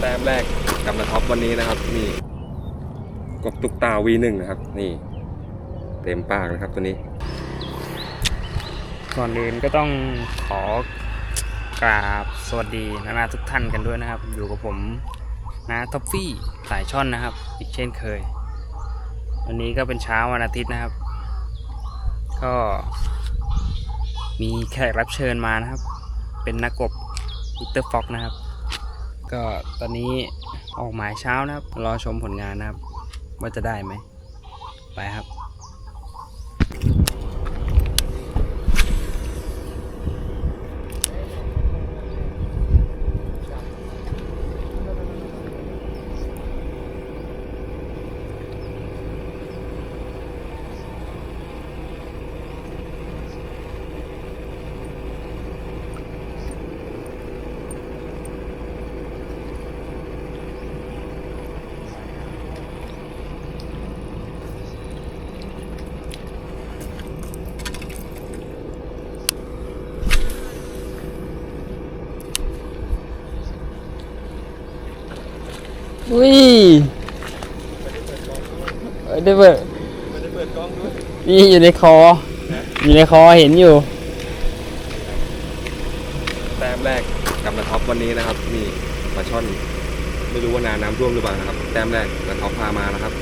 แต้มแรกกับนาท็อปวันนี้นะครับ นี่กบตุกตา V1 นะครับ นี่ เต็มปากนะครับตัวนี้ ก่อนอื่นก็ต้องขอกราบสวัสดีนานาทุกท่านกันด้วยนะครับ อยู่กับผมนะท็อฟฟี่สายช่อนนะครับ อีกเช่นเคย วันนี้ก็เป็นเช้าวันอาทิตย์นะครับ ก็มีแขกรับเชิญมานะครับ เป็นนักกบวิเตอร์ฟ็อกนะครับ ก็ตอนนี้ออกหมายเช้านะครับ รอชมผลงานนะครับ ว่าจะได้ไหม ไปครับ อุ้ยไม่ได้เปิดไม่ได้เปิดกล้องด้วยนี่อยู่ในคอ อยู่ในคอเห็นอยู่ แต้มแรกกับนาท็อปวันนี้นะครับนี่ปลาช่อน ไม่รู้ว่านาน้ำท่วมหรือเปล่านะครับ แต้มแรกนาท็อปพามานะครับ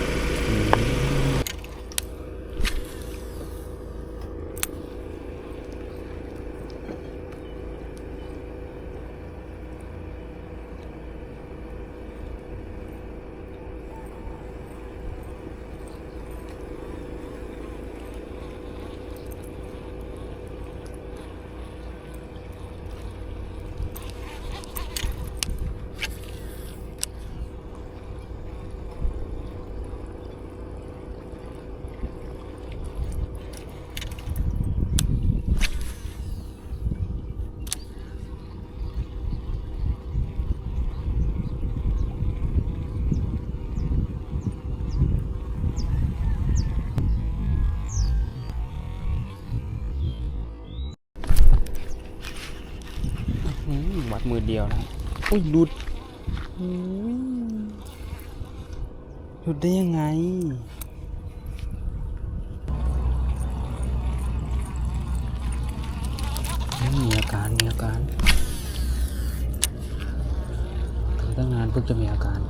ดมือเดียวนะอุ้ยหลุดอุ้ยหลุดได้ยังไงมีอาการมีอาการถึงตั้งนานเพิ่งจะมีอาการ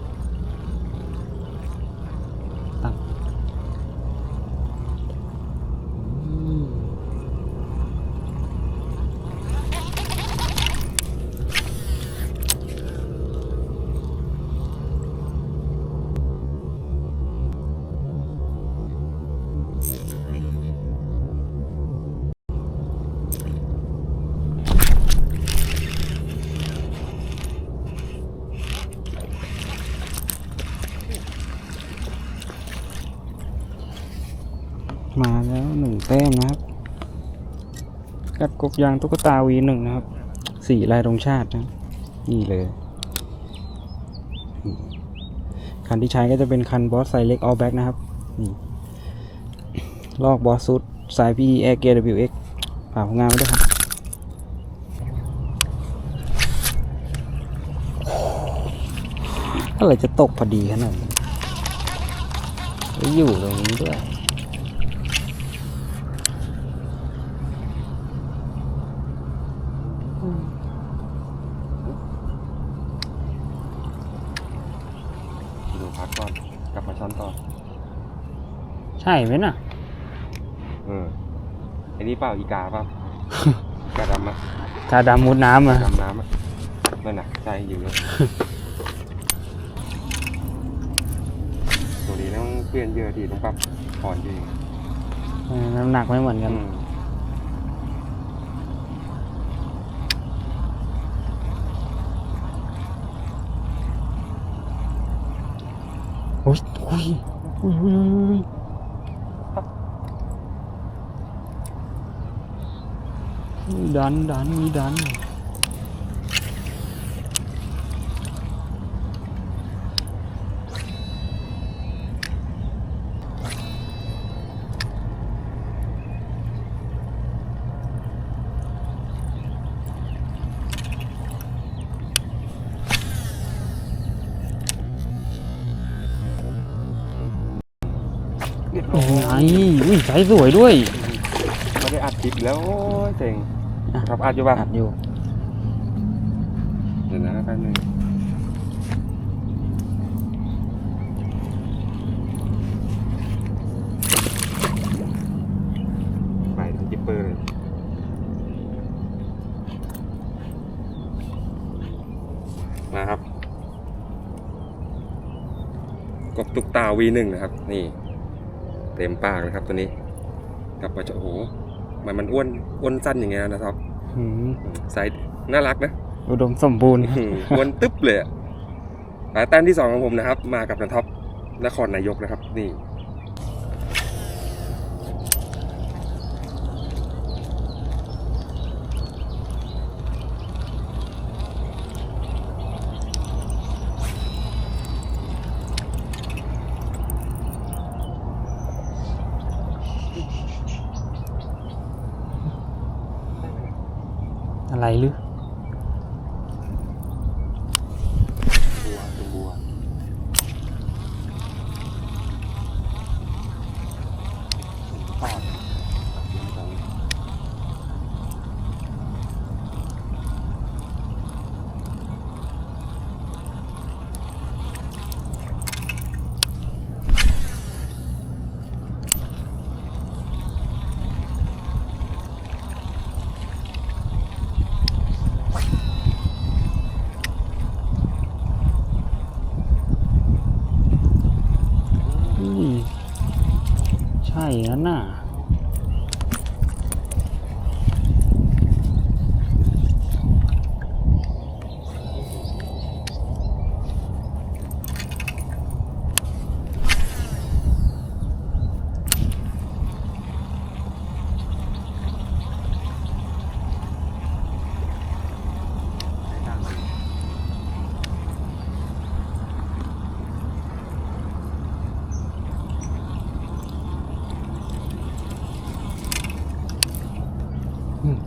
มาแล้วหนึ่งแต้มนะครับ กัดกบยางตุ๊กตาวีหนึ่งนะครับ สี่ลายธงชาตินะ นี่เลย คันที่ใช้ก็จะเป็นคันบอสไซเล็กออ b แบ็กนะครับ นี่ ลอกบอสซุดสาย PE Air Gear WX ฝากผลงานไว้ด้วยครับอะไรจะตกพอดีขนาดนี้อยู่ตรงนี้ด้วย ดูพักก่อนกลับมาช้อนต่อ ใช่ไหมน่ะ เออไอ้นี่เปล่าอีกาเปล่า อีกาดำอะตาดำมุดน้ำอะดำน้ำอะนั่นน่ะใจอยู่เลยตัวนี้ต้องเปลี่ยนเยอะทีต้องปรับผ่อนจริงเออน้ำหนักไม่เหมือนกัน อืมโอ้ยโอ้ยโอ้ยโอ้ยโอ้ย đánh đánh nghĩ đánh ไงอุ้ยใช้สวยด้วย ไม่ได้อัดคลิปแล้วเจ๋ง ครับอัดอยู่ป่ะอัดอยู่เดี๋ยวนะแป๊บนึงไปทางจิปเปอร์เลยมาครับ กบตุกตา V1 นะครับ นี่ เต็มปากเลยครับตัวนี้ กลับมาจะโอ้โห มันมันอ้วนอ้วนสั้นอย่างเงี้ยนะครับหืมไซส์น่ารักนะอุดมสมบูรณ์ อืมอ้วนตึ๊บเลยอะสายแต้มที่สองของผมนะครับ มากับนันท็อปนครนายกนะครับ นี่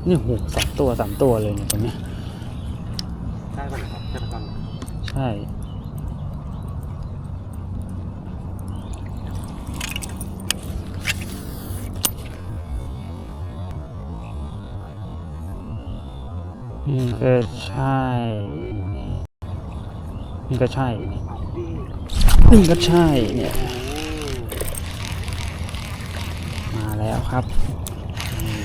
นี่โหสองตัวสามตัวเลยเนี่ยตรงนี้ยได้ป่ครับได้ป่ะครับใช่นี่ก็ใช่นี่ก็ใช่นี่ก็ใช่เนี่ย มาแล้วครับอืม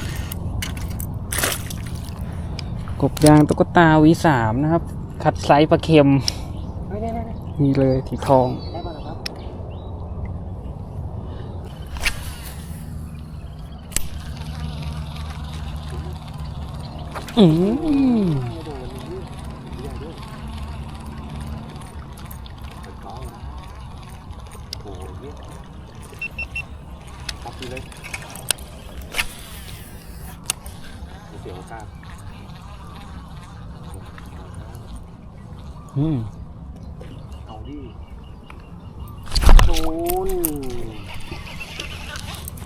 กบยางตุ๊กตาวีสามนะครับ คัดไซส์ปลาเค็มนี่เลยถีทองอืม ไม่โดนนี่ใหญ่ด้วยเปิดกล้องนะโอ้โหเนี่ยตับดีเลยมีเสียงโอกาส อืม เอาดิโดน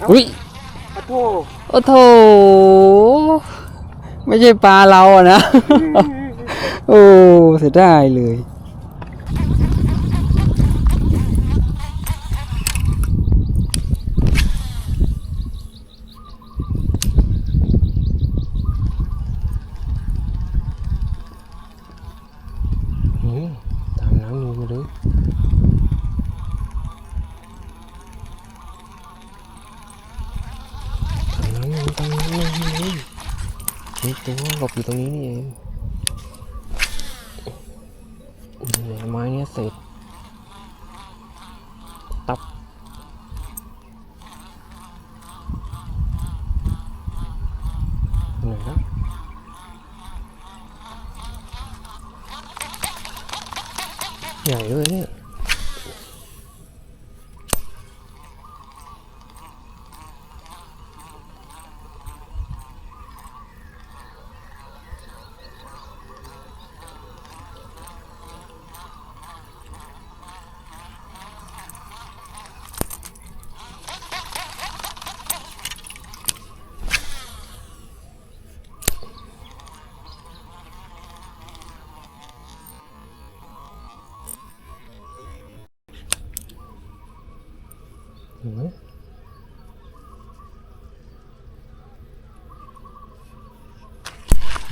อุ้ยขอโทษโอ้โถไม่ใช่ปลาเราอะนะ โอ้เสียดายเลย อืมตามน้ำนูมาเลยตามน้ำนูตามน้ำนูนี่นี่ตัวหลบอยู่ต รงนี้นี่เองไม้เนี้ยเสร็จตับหนนะใหญ่เลยเนี่ย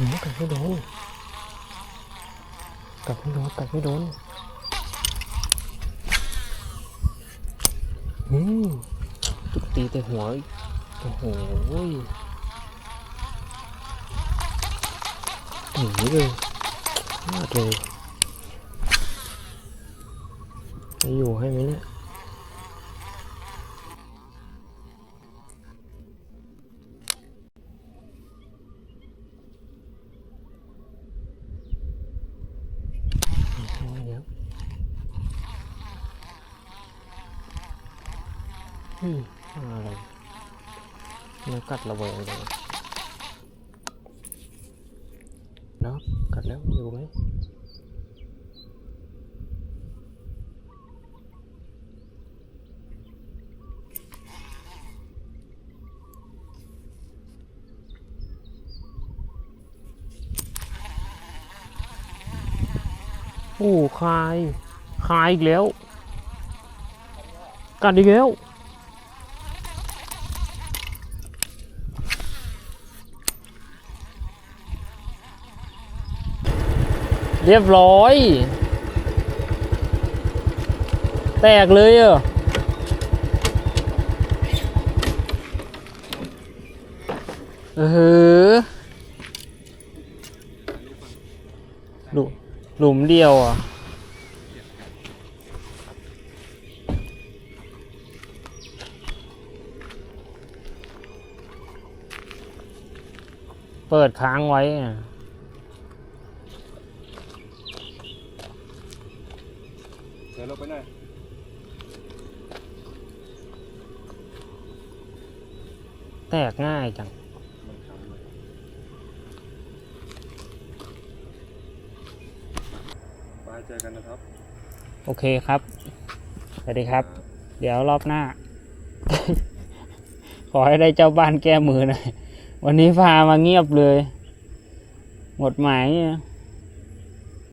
หืมกัดไม่โดนกัดไม่โดนกัดไม่โดนอืมตีแต่หัวอีกโอ้โหหนีเลยมากเลยจะอยู่ให้ไหมเนี่ย เดี๋ยวอืมอะไรเนื้อ กัดระเบิดเลยแล้วกัดแล้วอยู่ไหมโอ้คาย คายอีกแล้ว กัดอีกแล้ว เรียบร้อย แตกเลยเหรอเออหลุหลุมเดียวอะเปิดค้างไว้ อะเดี๋ยวเราไปหน่อยแตกง่ายจังมันทำเลยไปเจอกันนะครับ โอเคครับ สวัสดีครับ เดี๋ยวรอบหน้า ขอให้ได้เจ้าบ้านแก้มือหน่อย วันนี้พามาเงียบเลย หมดหมายอะ